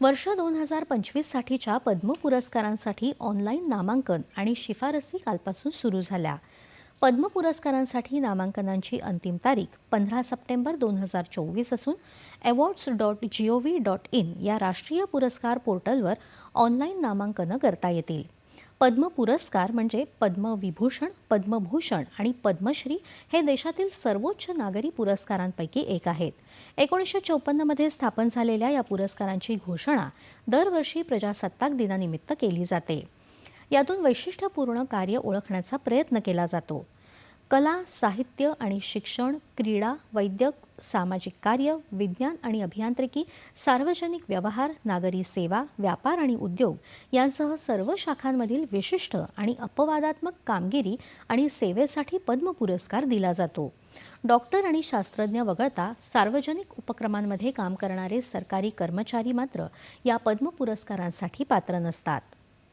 वर्ष दोन हजार पंचवीससाठीच्या पद्म पुरस्कारांसाठी ऑनलाईन नामांकन आणि शिफारसी कालपासून सुरू झाल्या. पद्म पुरस्कारांसाठी नामांकनांची अंतिम तारीख पंधरा सप्टेंबर दोन हजार चोवीस असून awards dot G O V dot in या राष्ट्रीय पुरस्कार पोर्टलवर ऑनलाईन नामांकनं करता येतील. पद्म पुरस्कार म्हणजे पद्मविभूषण पद्मभूषण आणि पद्मश्री हे देशातील सर्वोच्च नागरी पुरस्कारांपैकी एक आहेत. एकोणीसशे चौपन्नमध्ये स्थापन झालेल्या या पुरस्कारांची घोषणा दरवर्षी प्रजासत्ताक दिनानिमित्त केली जाते. यातून वैशिष्ट्यपूर्ण कार्य ओळखण्याचा प्रयत्न केला जातो. कला साहित्य आणि शिक्षण क्रीडा वैद्यक सामाजिक कार्य विज्ञान आणि अभियांत्रिकी सार्वजनिक व्यवहार नागरी सेवा व्यापार आणि उद्योग यांसह सर्व शाखांमधील विशिष्ट आणि अपवादात्मक कामगिरी आणि सेवेसाठी पद्म पुरस्कार दिला जातो. डॉक्टर आणि शास्त्रज्ञ वगळता सार्वजनिक उपक्रमांमध्ये काम करणारे सरकारी कर्मचारी मात्र या पद्म पुरस्कारांसाठी पात्र नसतात.